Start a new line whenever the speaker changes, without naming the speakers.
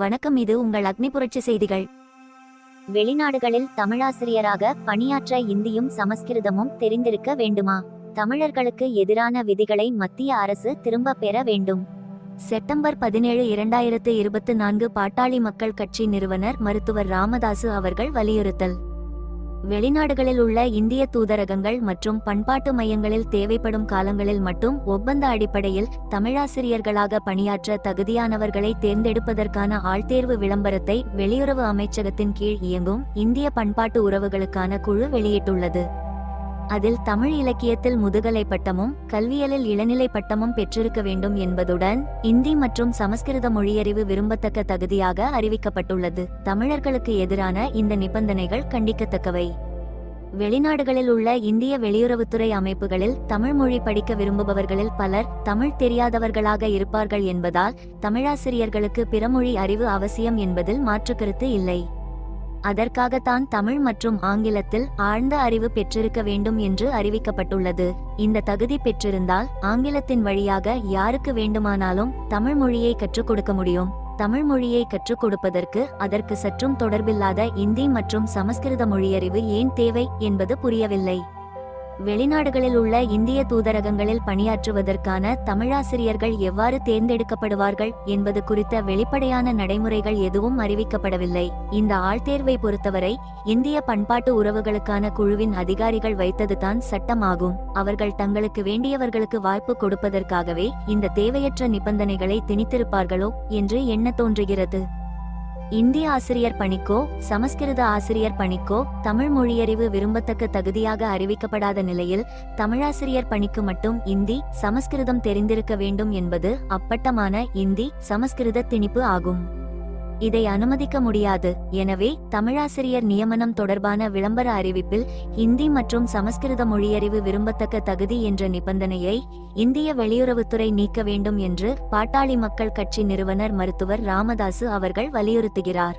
வணக்கம் இது உங்கள் அக்னி புரட்சி செய்திகள். வெளிநாடுகளில் தமிழாசிரியராக பணியாற்ற இந்தியும் சமஸ்கிருதமும் தெரிந்திருக்க வேண்டுமா? தமிழர்களுக்கு எதிரான விதிகளை மத்திய அரசு திரும்ப பெற வேண்டும். செப்டம்பர் பதினேழு இரண்டாயிரத்து இருபத்து நான்கு பாட்டாளி மக்கள் கட்சி நிறுவனர் மருத்துவர் ராமதாசு அவர்கள் வலியுறுத்தல். வெளிநாடுகளில் உள்ள இந்திய தூதரகங்கள் மற்றும் பண்பாட்டு மையங்களில் தேவைப்படும் காலங்களில் மட்டும் ஒப்பந்த அடிப்படையில் தமிழாசிரியர்களாக பணியாற்ற தகுதியானவர்களை தேர்ந்தெடுப்பதற்கான ஆள்தேர்வு விளம்பரத்தை வெளியுறவு அமைச்சகத்தின் கீழ் இயங்கும் இந்திய பண்பாட்டு உறவுகளுக்கான குழு வெளியிட்டுள்ளது. அதில் தமிழ் இலக்கியத்தில் முதுகலை பட்டமும் கல்வியலில் இளநிலை பட்டமும் பெற்றிருக்க வேண்டும் என்பதுடன் இந்தி மற்றும் சமஸ்கிருத மொழியறிவு விரும்பத்தக்க தகுதியாக அறிவிக்கப்பட்டுள்ளது. தமிழர்களுக்கு எதிரான இந்த நிபந்தனைகள் கண்டிக்கத்தக்கவை. வெளிநாடுகளில் உள்ள இந்திய வெளியுறவுத்துறை அமைப்புகளில் தமிழ் மொழி படிக்க விரும்புபவர்களில் பலர் தமிழ் தெரியாதவர்களாக இருப்பார்கள் என்பதால் தமிழாசிரியர்களுக்கு பிறமொழி அறிவு அவசியம் என்பதில் மாற்றுக்கருத்து இல்லை. அதற்காகத்தான் தமிழ் மற்றும் ஆங்கிலத்தில் ஆழ்ந்த அறிவு பெற்றிருக்க வேண்டும் என்று அறிவிக்கப்பட்டுள்ளது. இந்த தகுதி பெற்றிருந்தால் ஆங்கிலத்தின் வழியாக யாருக்கு வேண்டுமானாலும் தமிழ் மொழியை கற்றுக் கொடுக்க முடியும். தமிழ் மொழியை கற்றுக் கொடுப்பதற்கு அதற்கு சற்றும் தொடர்பில்லாத இந்தி மற்றும் சமஸ்கிருத மொழியறிவு ஏன் தேவை என்பது புரியவில்லை. வெளிநாடுகளில் உள்ள இந்திய தூதரகங்களில் பணியாற்றுவதற்கான தமிழாசிரியர்கள் எவ்வாறு தேர்ந்தெடுக்கப்படுவார்கள் என்பது குறித்த வெளிப்படையான நடைமுறைகள் எதுவும் அறிவிக்கப்படவில்லை. இந்த ஆழ்தேர்வை பொறுத்தவரை இந்திய பண்பாட்டு உறவுகளுக்கான குழுவின் அதிகாரிகள் வைத்ததுதான் சட்டமாகும். அவர்கள் தங்களுக்கு வேண்டியவர்களுக்கு வாய்ப்பு கொடுப்பதற்காகவே இந்த தேவையற்ற நிபந்தனைகளை திணித்திருப்பார்களோ என்று எண்ண தோன்றுகிறது. இந்திய ஆசிரியர் பணிக்கோ சமஸ்கிருத ஆசிரியர் பணிக்கோ தமிழ் மொழியறிவு விரும்பத்தக்க தகுதியாக அறிவிக்கப்படாத நிலையில் தமிழாசிரியர் பணிக்கு மட்டும் இந்தி சமஸ்கிருதம் தெரிந்திருக்க வேண்டும் என்பது அப்பட்டமான இந்தி சமஸ்கிருத திணிப்பு ஆகும். இதை அனுமதிக்க முடியாது. எனவே தமிழாசிரியர் நியமனம் தொடர்பான விளம்பர அறிவிப்பில் ஹிந்தி மற்றும் சமஸ்கிருத மொழியறிவு விரும்பத்தக்க தகுதி என்ற நிபந்தனையை இந்திய வெளியுறவுத்துறை நீக்க வேண்டும் என்று பாட்டாளி மக்கள் கட்சி நிறுவனர் மருத்துவர் ராமதாசு அவர்கள் வலியுறுத்துகிறார்.